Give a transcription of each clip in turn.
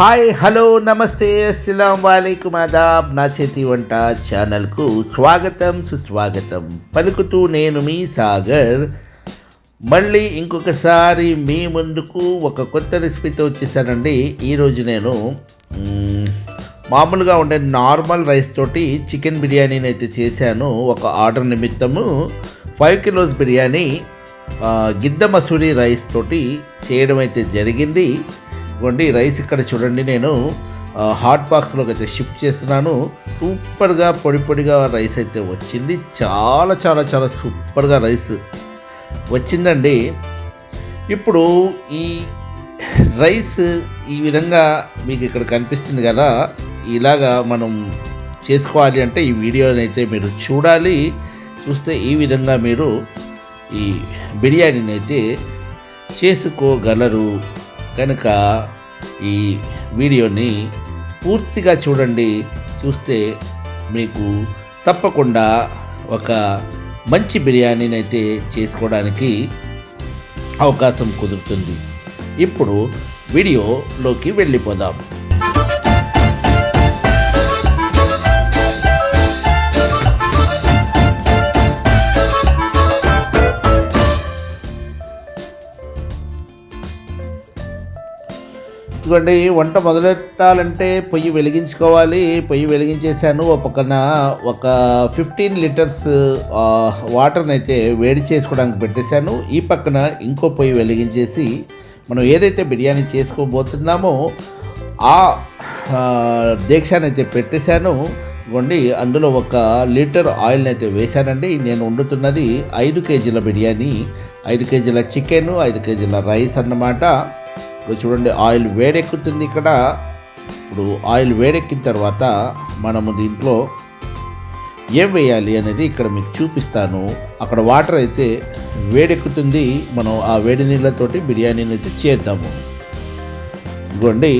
Hi hello నమస్తే అస్సలం వాలేకుమ్ ఆదాబ్ నా చేతి వంట ఛానల్కు స్వాగతం సుస్వాగతం. పలుకుతూ నేను మీ సాగర్. మళ్ళీ ఇంకొకసారి మీ ముందుకు ఒక కొత్త రెసిపీతో వచ్చేసానండి. ఈరోజు నేను మామూలుగా ఉండే నార్మల్ రైస్ తోటి చికెన్ బిర్యానీని అయితే చేశాను. ఒక ఆర్డర్ నిమిత్తము ఫైవ్ కిలోస్ బిర్యానీ గిద్ద మసూరి రైస్ తోటి చేయడం అయితే జరిగింది. ఇవ్వండి రైస్ ఇక్కడ చూడండి నేను హాట్ బాక్స్లోకి అయితే షిఫ్ట్ చేస్తున్నాను. సూపర్గా పొడి పొడిగా రైస్ అయితే వచ్చింది. చాలా చాలా చాలా సూపర్గా రైస్ వచ్చిందండి. ఇప్పుడు ఈ రైస్ ఈ విధంగా మీకు ఇక్కడ కనిపిస్తుంది కదా ఇలాగా మనం చేసుకోవాలి అంటే ఈ వీడియోని అయితే మీరు చూడాలి. చూస్తే ఈ విధంగా మీరు ఈ బిర్యానీని అయితే చేసుకోగలరు. కనుక ఈ వీడియోని పూర్తిగా చూడండి. చూస్తే మీకు తప్పకుండా ఒక మంచి బిర్యానీని అయితే చేసుకోవడానికి అవకాశం కుదురుతుంది. ఇప్పుడు వీడియోలోకి వెళ్ళిపోదాం. ఇదిగోండి వంట మొదలెట్టాలంటే పొయ్యి వెలిగించుకోవాలి. పొయ్యి వెలిగించేసాను ఒక పక్కన ఒక ఫిఫ్టీన్ లీటర్స్ వాటర్ని అయితే వేడి చేసుకోవడానికి పెట్టేశాను. ఈ పక్కన ఇంకో పొయ్యి వెలిగించేసి మనం ఏదైతే బిర్యానీ చేసుకోబోతున్నామో ఆ ఆ, దీక్షాన్ని అయితే పెట్టేశాను. ఇవ్వండి అందులో ఒక లీటర్ ఆయిల్ని అయితే వేశానండి. నేను వండుతున్నది ఐదు కేజీల బిర్యానీ ఐదు కేజీల చికెన్ ఐదు కేజీల రైస్ అన్నమాట. చూడండి ఆయిల్ వేడెక్కుతుంది ఇక్కడ. ఇప్పుడు ఆయిల్ వేడెక్కిన తర్వాత మనము దీంట్లో ఏం వేయాలి అనేది ఇక్కడ మీకు చూపిస్తాను. అక్కడ వాటర్ అయితే వేడెక్కుతుంది. మనం ఆ వేడి నీళ్ళతోటి బిర్యానీని అయితే చేద్దాము. ఇదిగోండి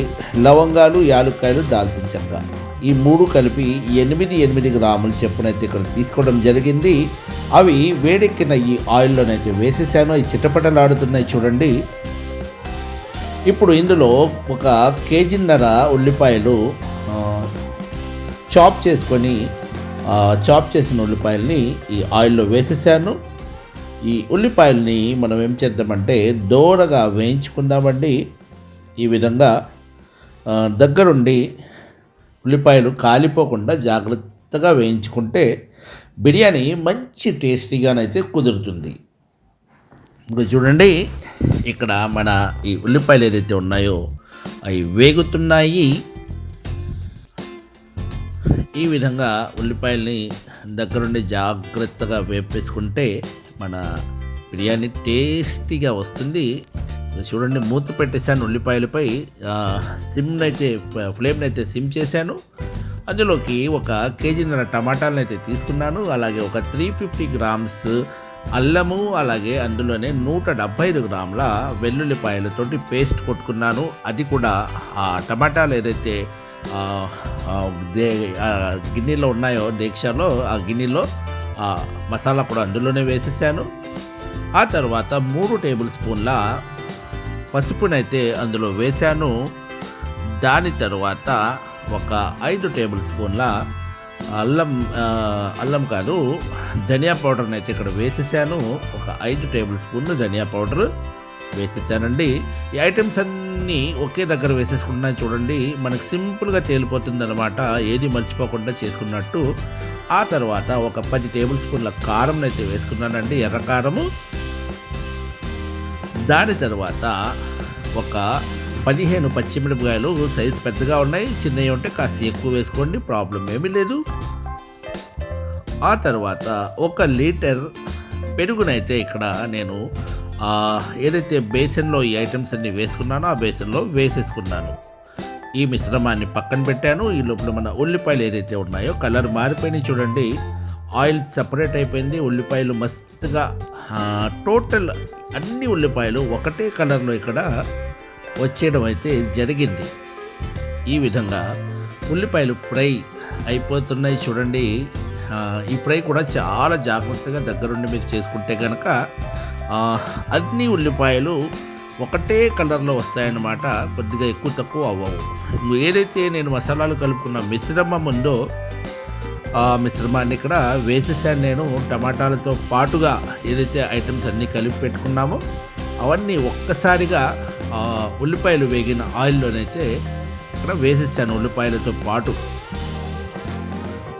లవంగాలు యాలుక్కాయలు దాల్చిన చెక్క. ఈ మూడు కలిపి ఎనిమిది ఎనిమిది గ్రాములు చెప్పునైతే ఇక్కడ తీసుకోవడం జరిగింది. అవి వేడెక్కిన ఈ ఆయిల్లోనైతే వేసేసాను. అవి చిట్టపటలాడుతున్నాయి చూడండి. ఇప్పుడు ఇందులో ఒక కేజీన్నర ఉల్లిపాయలు చాప్ చేసుకొని చాప్ చేసిన ఉల్లిపాయల్ని ఈ ఆయిల్లో వేసేసాను. ఈ ఉల్లిపాయల్ని మనం ఏం చేద్దామంటే దోరగా వేయించుకుందామండి. ఈ విధంగా దగ్గరుండి ఉల్లిపాయలు కాలిపోకుండా జాగ్రత్తగా వేయించుకుంటే బిర్యానీ మంచి టేస్టీగానైతే కుదురుతుంది. ఇప్పుడు చూడండి ఇక్కడ మన ఈ ఉల్లిపాయలు ఏదైతే ఉన్నాయో అవి వేగుతున్నాయి. ఈ విధంగా ఉల్లిపాయల్ని దగ్గరుండి జాగ్రత్తగా వేపేసుకుంటే మన బిర్యానీ టేస్టీగా వస్తుంది. చూడండి మూత పెట్టేశాను ఉల్లిపాయలపై. ఆ, సిమ్ని అయితే ఫ్లేమ్ని అయితే సిమ్ చేశాను. అందులోకి ఒక కేజీన్నర టమాటాలను అయితే తీసుకున్నాను. అలాగే ఒక త్రీ ఫిఫ్టీ గ్రామ్స్ అల్లము అలాగే అందులోనే నూట డెబ్బై ఐదు గ్రాముల వెల్లుల్లిపాయలతోటి పేస్ట్ కొట్టుకున్నాను. అది కూడా ఆ టమాటాలు ఏదైతే గిన్నెలో ఉన్నాయో దీక్షలో ఆ గిన్నెలో ఆ మసాలా కూడా అందులోనే వేసేసాను. ఆ తర్వాత మూడు టేబుల్ స్పూన్ల పసుపునైతే అందులో వేశాను. దాని తర్వాత ఒక ఐదు టేబుల్ స్పూన్ల అల్లం అల్లం కాదు ధనియా పౌడర్ని అయితే ఇక్కడ వేసేసాను. ఒక ఐదు టేబుల్ స్పూన్లు ధనియా పౌడర్ వేసేసానండి. ఈ ఐటమ్స్ అన్నీ ఒకే దగ్గర వేసేసుకుంటున్నాను చూడండి. మనకు సింపుల్గా తేలిపోతుంది అనమాట ఏది మర్చిపోకుండా చేసుకున్నట్టు. ఆ తర్వాత ఒక పది టేబుల్ స్పూన్ల కారం అయితే వేసుకున్నానండి ఎర్ర కారము. దాని తర్వాత ఒక పదిహేను పచ్చిమిరపకాయలు సైజ్ పెద్దగా ఉన్నాయి చిన్నవి ఉంటే కాస్త ఎక్కువ వేసుకోండి ప్రాబ్లం ఏమీ లేదు. ఆ తర్వాత ఒక లీటర్ పెరుగునైతే ఇక్కడ నేను ఏదైతే బేసన్లో ఈ ఐటమ్స్ అన్ని వేసుకున్నానో ఆ బేసన్లో వేసేసుకున్నాను. ఈ మిశ్రమాన్ని పక్కన పెట్టాను ఈ లోపల మన ఉల్లిపాయలు ఏదైతే ఉన్నాయో కలర్ మారిపోయినాయి చూడండి. ఆయిల్ సపరేట్ అయిపోయింది ఉల్లిపాయలు మస్తుగా టోటల్ అన్ని ఉల్లిపాయలు ఒకటే కలర్లో ఇక్కడ వచ్చేయడం అయితే జరిగింది. ఈ విధంగా ఉల్లిపాయలు ఫ్రై అయిపోతున్నాయి చూడండి. ఈ ఫ్రై కూడా చాలా జాగ్రత్తగా దగ్గరుండి మీరు చేసుకుంటే కనుక అన్ని ఉల్లిపాయలు ఒకటే కలర్లో వస్తాయన్నమాట. కొద్దిగా ఎక్కువ తక్కువ అవ్వవు. ఏదైతే నేను మసాలాలు కలుపుకున్న మిశ్రమం ఉందో ఆ మిశ్రమాన్ని ఇక్కడ వేసేసాను నేను. టమాటాలతో పాటుగా ఏదైతే ఐటమ్స్ అన్నీ కలిపి పెట్టుకున్నామో అవన్నీ ఒక్కసారిగా ఉల్లిపాయలు వేగిన ఆయిల్లోనైతే ఇక్కడ వేసేస్తాను ఉల్లిపాయలతో పాటు.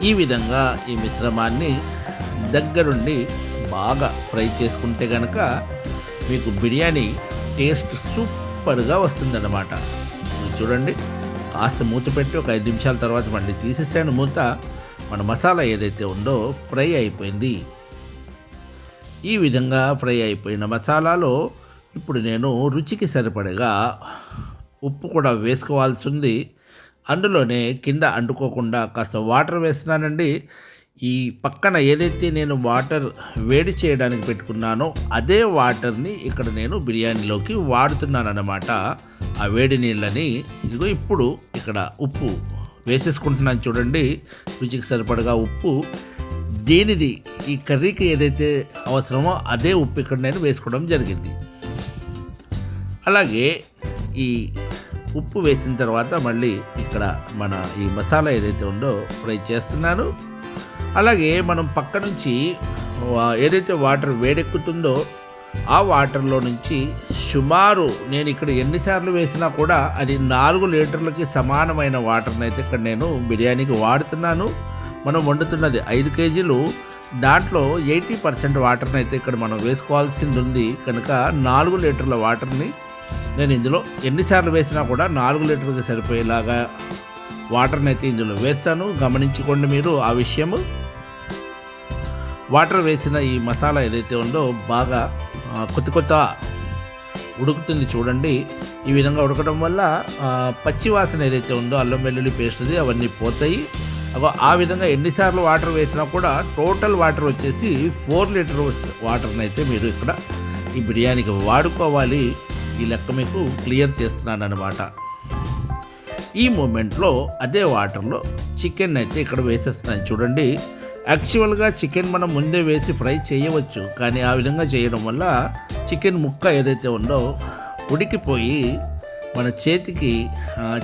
ఈ విధంగా ఈ మిశ్రమాన్ని దగ్గరుండి బాగా ఫ్రై చేసుకుంటే కనుక మీకు బిర్యానీ టేస్ట్ సూపర్గా వస్తుందన్నమాట. చూడండి కాస్త మూత పెట్టి ఒక ఐదు నిమిషాల తర్వాత మళ్ళీ తీసేసాను మూత. మన మసాలా ఏదైతే ఉందో ఫ్రై అయిపోయింది. ఈ విధంగా ఫ్రై అయిపోయిన మసాలాలో ఇప్పుడు నేను రుచికి సరిపడగా ఉప్పు కూడా వేసుకోవాల్సి ఉంది అందులోనే కింద అంటుకోకుండా కాస్త వాటర్ వేస్తున్నానండి. ఈ పక్కన ఏదైతే నేను వాటర్ వేడి చేయడానికి పెట్టుకున్నానో అదే వాటర్ని ఇక్కడ నేను బిర్యానీలోకి వాడుతున్నాను అన్నమాట ఆ వేడి నీళ్ళని ఇదిగో ఇప్పుడు ఇక్కడ ఉప్పు వేసేసుకుంటున్నాను చూడండి. రుచికి సరిపడగా ఉప్పు. దేనిది ఈ కర్రీకి ఏదైతే అవసరమో అదే ఉప్పు ఇక్కడ నేను వేసుకోవడం జరిగింది. అలాగే ఈ ఉప్పు వేసిన తర్వాత మళ్ళీ ఇక్కడ మన ఈ మసాలా ఏదైతే ఉందో ఫ్రై చేస్తున్నాను. అలాగే మనం పక్క నుంచి ఏదైతే వాటర్ వేడెక్కుతుందో ఆ వాటర్లో నుంచి సుమారు నేను ఇక్కడ ఎన్నిసార్లు వేసినా కూడా అది నాలుగు లీటర్లకి సమానమైన వాటర్ని అయితే ఇక్కడ నేను బిర్యానీకి వాడుతున్నాను. మనం వండుతున్నది ఐదు కేజీలు. దాంట్లో ఎయిటీ పర్సెంట్ వాటర్ని అయితే ఇక్కడ మనం వేసుకోవాల్సింది ఉంది కనుక నాలుగు లీటర్ల వాటర్ని నేను ఇందులో ఎన్నిసార్లు వేసినా కూడా నాలుగు లీటర్కి సరిపోయేలాగా వాటర్ని అయితే ఇందులో వేస్తాను. గమనించుకోండి మీరు ఆ విషయము. వాటర్ వేసిన ఈ మసాలా ఏదైతే ఉందో బాగా కొత్త కొత్త ఉడుకుతుంది చూడండి. ఈ విధంగా ఉడకడం వల్ల పచ్చి వాసన ఏదైతే ఉందో అల్లం వెల్లుల్లి పేస్ట్ది అవన్నీ పోతాయి. అగో ఆ విధంగా ఎన్నిసార్లు వాటర్ వేసినా కూడా టోటల్ వాటర్ వచ్చేసి ఫోర్ లీటర్స్ వాటర్ని అయితే మీరు ఇక్కడ ఈ బిర్యానీకి వాడుకోవాలి. ఈ లెక్క మీకు క్లియర్ చేస్తున్నాను అనమాట ఈ మూమెంట్లో అదే వాటర్లో చికెన్ అయితే ఇక్కడ వేసేస్తున్నాను. చూడండి యాక్చువల్గా చికెన్ మనం ముందే వేసి ఫ్రై చేయవచ్చు కానీ ఆ విధంగా చేయడం వల్ల చికెన్ ముక్క ఏదైతే ఉందో ఉడికిపోయి మన చేతికి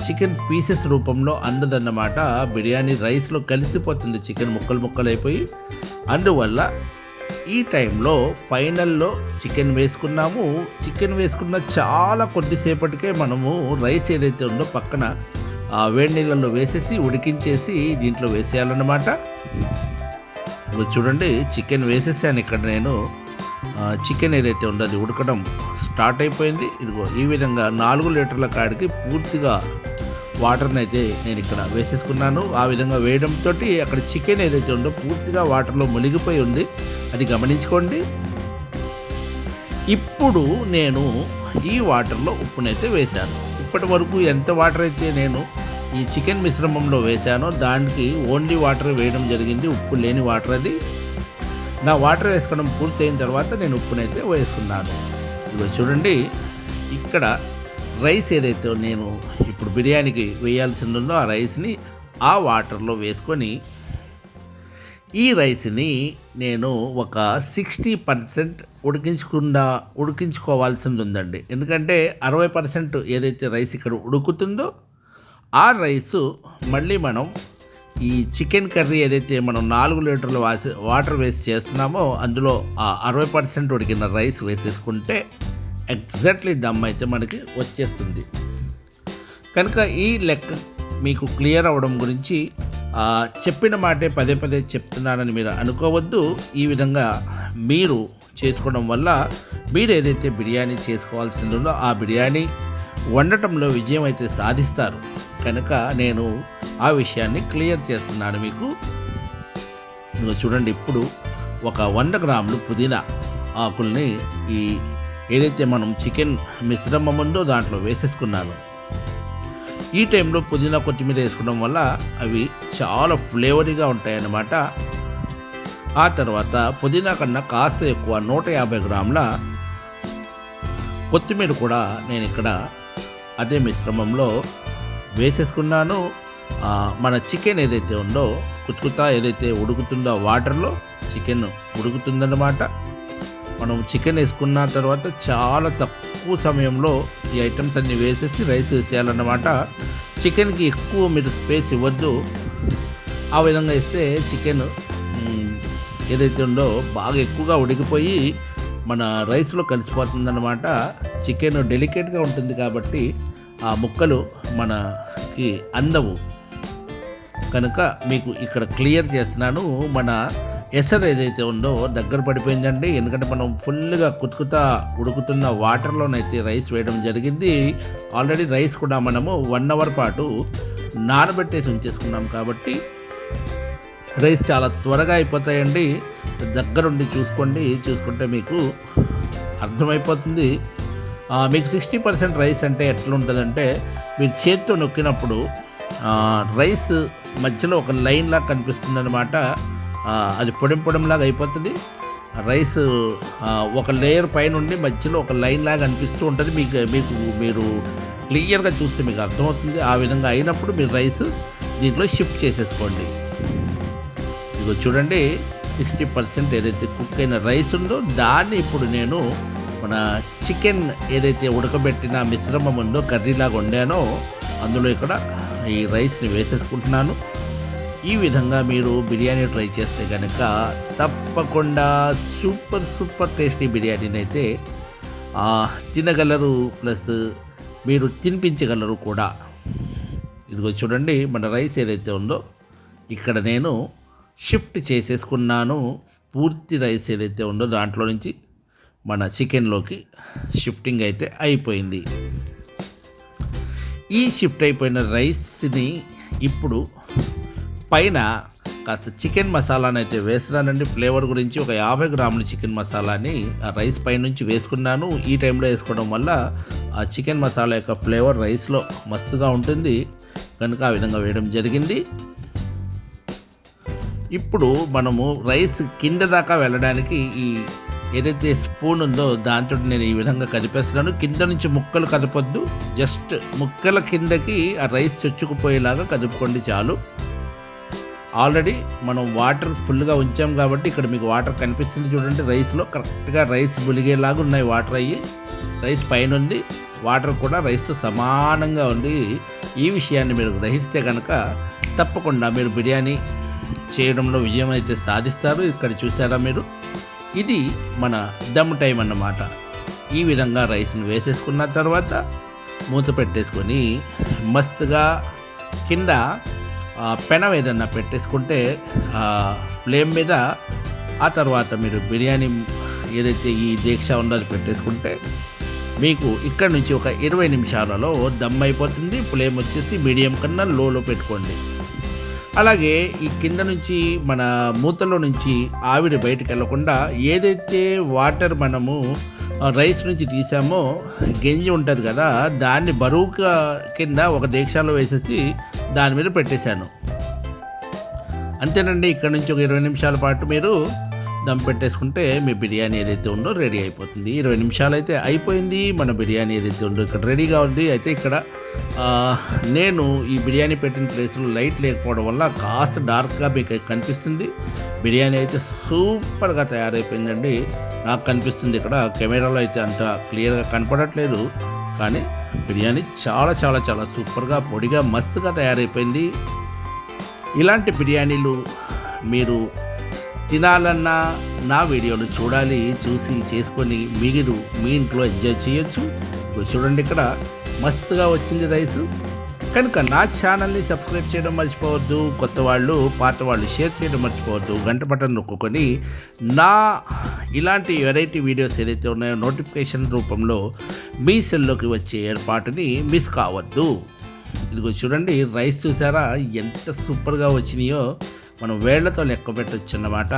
చికెన్ పీసెస్ రూపంలో అందదన్నమాట. బిర్యానీ రైస్లో కలిసిపోతుంది చికెన్ ముక్కలు ముక్కలు అయిపోయి అందువల్ల ఈ టైంలో ఫైనల్లో చికెన్ వేసుకున్నాము. చికెన్ వేసుకున్న చాలా కొద్దిసేపటికే మనము రైస్ ఏదైతే ఉందో పక్కన ఆ వేడి నీళ్ళల్లో వేసేసి ఉడికించేసి దీంట్లో వేసేయాలన్నమాట. చూడండి చికెన్ వేసేసాను ఇక్కడ నేను. చికెన్ ఏదైతే ఉందో అది ఉడకడం స్టార్ట్ అయిపోయింది. ఇదిగో ఈ విధంగా నాలుగు లీటర్ల కాడికి పూర్తిగా వాటర్ని అయితే నేను ఇక్కడ వేసేసుకున్నాను. ఆ విధంగా వేయడంతో అక్కడ చికెన్ ఏదైతే ఉందో పూర్తిగా వాటర్లో మునిగిపోయి ఉంది. అది గమనించుకోండి. ఇప్పుడు నేను ఈ వాటర్లో ఉప్పునైతే వేశాను. ఇప్పటి వరకు ఎంత వాటర్ అయితే నేను ఈ చికెన్ మిశ్రమంలో వేశానో దానికి ఓన్లీ వాటర్ వేయడం జరిగింది. ఉప్పు లేని వాటర్ అది. నా వాటర్ వేసుకోవడం పూర్తయిన తర్వాత నేను ఉప్పునైతే వేసుకున్నాను. ఇదిగో చూడండి. ఇక్కడ రైస్ ఏదైతే నేను ఇప్పుడు బిర్యానీకి వేయాల్సి ఉందో ఆ రైస్ని ఆ వాటర్లో వేసుకొని ఈ రైస్ని నేను ఒక సిక్స్టీ పర్సెంట్ ఉడికించకుండా ఉడికించుకోవాల్సింది ఉందండి ఎందుకంటే అరవై పర్సెంట్ ఏదైతే రైస్ ఇక్కడ ఉడుకుతుందో ఆ రైసు మళ్ళీ మనం ఈ చికెన్ కర్రీ ఏదైతే మనం నాలుగు లీటర్ల వాసి వాటర్ వేసి చేస్తున్నామో అందులో ఆ అరవై పర్సెంట్ ఉడికిన రైస్ వేసేసుకుంటే ఎగ్జాక్ట్లీ దమ్ అయితే మనకి వచ్చేస్తుంది. కనుక ఈ లెక్క మీకు క్లియర్ అవ్వడం గురించి చెప్పిన మాటే పదే పదే చెప్తున్నానని మీరు అనుకోవద్దు. ఈ విధంగా మీరు చేసుకోవడం వల్ల మీరు ఏదైతే బిర్యానీ చేసుకోవాల్సింది ఉందో ఆ బిర్యానీ వండటంలో విజయం అయితే సాధిస్తారు. కనుక నేను ఆ విషయాన్ని క్లియర్ చేస్తున్నాను మీకు. చూడండి ఇప్పుడు ఒక వంద గ్రాములు పుదీనా ఆకుల్ని ఈ ఏదైతే మనం చికెన్ మిశ్రమం ఉందో దాంట్లో వేసేసుకున్నాను. ఈ టైంలో పుదీనా కొత్తిమీర వేసుకోవడం వల్ల అవి చాలా ఫ్లేవరీగా ఉంటాయన్నమాట. ఆ తర్వాత పుదీనా కన్నా కాస్త ఎక్కువ నూట యాభై గ్రాముల కొత్తిమీర కూడా నేను ఇక్కడ అదే మిశ్రమంలో వేసేసుకున్నాను. మన చికెన్ ఏదైతే ఉందో కుత్కుతా ఏదైతే ఉడుకుతుందో వాటర్లో చికెన్ ఉడుకుతుందన్నమాట. మనం చికెన్ వేసుకున్న తర్వాత చాలా తక్కువ సమయంలో ఈ ఐటమ్స్ అన్నీ వేసేసి రైస్ వేసేయాలన్నమాట. చికెన్కి ఎక్కువ మీరు స్పేస్ ఇవ్వద్దు. ఆ విధంగా ఇస్తే చికెన్ ఏదైతే ఉందో బాగా ఎక్కువగా ఉడికిపోయి మన రైస్లో కలిసిపోతుందన్నమాట. చికెన్ డెలికేట్గా ఉంటుంది కాబట్టి ఆ ముక్కలు మనకి అందవు. కనుక మీకు ఇక్కడ క్లియర్ చేస్తున్నాను. మన ఎసర్ ఏదైతే ఉందో దగ్గర పడిపోయిందండి. ఎందుకంటే మనం ఫుల్గా కుతుకుతా ఉడుకుతున్న వాటర్లోనైతే రైస్ వేయడం జరిగింది. ఆల్రెడీ రైస్ కూడా మనము వన్ అవర్ పాటు నానబెట్టేసి ఉంచేసుకున్నాం కాబట్టి రైస్ చాలా త్వరగా అయిపోతాయండి. దగ్గరుండి చూసుకోండి. చూసుకుంటే మీకు అర్థమైపోతుంది. మీకు సిక్స్టీ పర్సెంట్ రైస్ అంటే ఎట్లుంటుందంటే మీరు చేత్తో నొక్కినప్పుడు రైస్ మధ్యలో ఒక లైన్లా కనిపిస్తుందన్నమాట. కనిపిస్తుంది అది పొడి పొడంలాగా అయిపోతుంది. రైస్ ఒక లేయర్ పైన ఉండి మధ్యలో ఒక లైన్ లాగా అనిపిస్తూ ఉంటుంది. మీకు మీకు మీరు క్లియర్గా చూస్తే మీకు అర్థమవుతుంది. ఆ విధంగా అయినప్పుడు మీరు రైస్ దీంట్లో షిఫ్ట్ చేసేసుకోండి. ఇదిగో చూడండి సిక్స్టీ పర్సెంట్ ఏదైతే కుక్ అయిన రైస్ ఉందో దాన్ని ఇప్పుడు నేను మన చికెన్ ఏదైతే ఉడకబెట్టిన మిశ్రమం ఉందో కర్రీలాగా వండానో అందులో ఇక్కడ ఈ రైస్ని వేసేసుకుంటున్నాను. ఈ విధంగా మీరు బిర్యానీ ట్రై చేస్తే కనుక తప్పకుండా సూపర్ సూపర్ టేస్టీ బిర్యానీని అయితే తినగలరు ప్లస్ మీరు తినిపించగలరు కూడా. ఇదిగో చూడండి మన రైస్ ఏదైతే ఉందో ఇక్కడ నేను షిఫ్ట్ చేసేసుకున్నాను. పూర్తి రైస్ ఏదైతే ఉందో దాంట్లో నుంచి మన చికెన్లోకి షిఫ్టింగ్ అయితే అయిపోయింది. ఈ షిఫ్ట్ అయిపోయిన రైస్ని ఇప్పుడు పైన కాస్త చికెన్ మసాలాని అయితే వేసినానండి ఫ్లేవర్ గురించి ఒక యాభై గ్రాముల చికెన్ మసాలాని ఆ రైస్ పైనుంచి వేసుకున్నాను. ఈ టైంలో వేసుకోవడం వల్ల ఆ చికెన్ మసాలా యొక్క ఫ్లేవర్ రైస్లో మస్తుగా ఉంటుంది. కనుక ఆ విధంగా వేయడం జరిగింది. ఇప్పుడు మనము రైస్ కింద దాకా వెళ్ళడానికి ఈ ఏదైతే స్పూన్ ఉందో దాంతో నేను ఈ విధంగా కలిపేస్తున్నాను కింద నుంచి ముక్కలు కలపొద్దు జస్ట్ ముక్కల కిందకి ఆ రైస్ చొచ్చుకుపోయేలాగా కలుపుకోండి చాలు. ఆల్రెడీ మనం వాటర్ ఫుల్గా ఉంచాం కాబట్టి ఇక్కడ మీకు వాటర్ కనిపిస్తుంది చూడండి. రైస్లో కరెక్ట్గా రైస్ బులిగేలాగా ఉన్నాయి వాటర్ అయ్యి. రైస్ పైన ఉంది. వాటర్ కూడా రైస్తో సమానంగా ఉంది. ఈ విషయాన్ని మీరు గ్రహిస్తే కనుక తప్పకుండా మీరు బిర్యానీ చేయడంలో విజయం అయితే సాధిస్తారు. ఇక్కడ చూసారా మీరు? ఇది మన దమ్ టైం అన్నమాట. ఈ విధంగా రైస్ని వేసేసుకున్న తర్వాత మూత పెట్టేసుకొని మస్తుగా కింద పెనం ఏదన్నా పెట్టేసుకుంటే ఫ్లేమ్ మీద ఆ తర్వాత మీరు బిర్యానీ ఏదైతే ఈ దీక్ష ఉందో అది పెట్టేసుకుంటే మీకు ఇక్కడ నుంచి ఒక ఇరవై నిమిషాలలో దమ్ అయిపోతుంది. ఫ్లేమ్ వచ్చేసి మీడియం కన్నా లోలో పెట్టుకోండి. అలాగే ఈ కింద నుంచి మన మూతలో నుంచి ఆవిరి బయటకు వెళ్ళకుండా ఏదైతే వాటర్ మనము రైస్ నుంచి తీసామో గెంజి ఉంటుంది కదా దాన్ని బరువు కింద ఒక దీక్షలో వేసేసి దాని మీద పెట్టేశాను. అంతేనండి ఇక్కడ నుంచి ఒక ఇరవై నిమిషాల పాటు మీరు దమ్ పెట్టేసుకుంటే మీ బిర్యానీ ఏదైతే ఉందో రెడీ అయిపోతుంది. ఇరవై నిమిషాలు అయితే అయిపోయింది మన బిర్యానీ ఏదైతే ఉందో ఇక్కడ రెడీగా ఉంది. అయితే ఇక్కడ నేను ఈ బిర్యానీ పెట్టిన ప్లేస్లో లైట్ లేకపోవడం వల్ల కాస్త డార్క్గా మీకు కనిపిస్తుంది. బిర్యానీ అయితే సూపర్గా తయారైపోయిందండి. నాకు కనిపిస్తుంది ఇక్కడ కెమెరాలో అయితే అంత క్లియర్గా కనపడట్లేదు. కానీ బిర్యానీ చాలా చాలా చాలా సూపర్గా పొడిగా మస్తుగా తయారైపోయింది. ఇలాంటి బిర్యానీలు మీరు తినాలన్నా నా వీడియోలు చూడాలి చూసి చేసుకొని మీరు మీ ఇంట్లో ఎంజాయ్ చేయొచ్చు. చూడండి ఇక్కడ మస్తుగా వచ్చింది రైసు. కనుక నా ఛానల్ని సబ్స్క్రైబ్ చేయడం మర్చిపోవద్దు కొత్త వాళ్ళు పాత వాళ్ళు షేర్ చేయడం మర్చిపోవద్దు గంట బటన్ నొక్కుకొని నా ఇలాంటి వెరైటీ వీడియోస్ ఏదైతే ఉన్నాయో నోటిఫికేషన్ రూపంలో మీ సెల్లోకి వచ్చే ఏర్పాటుని మిస్ కావద్దు. ఇదిగో చూడండి రైస్ చూసారా? ఎంత సూపర్గా వచ్చినాయో మనం వేళ్ళతో లెక్క పెట్టచ్చు అన్నమాట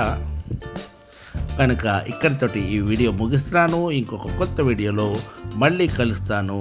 కనుక ఇక్కడితోటి ఈ వీడియో ముగిస్తున్నాను. ఇంకొక కొత్త వీడియోలో మళ్ళీ కలుస్తాను.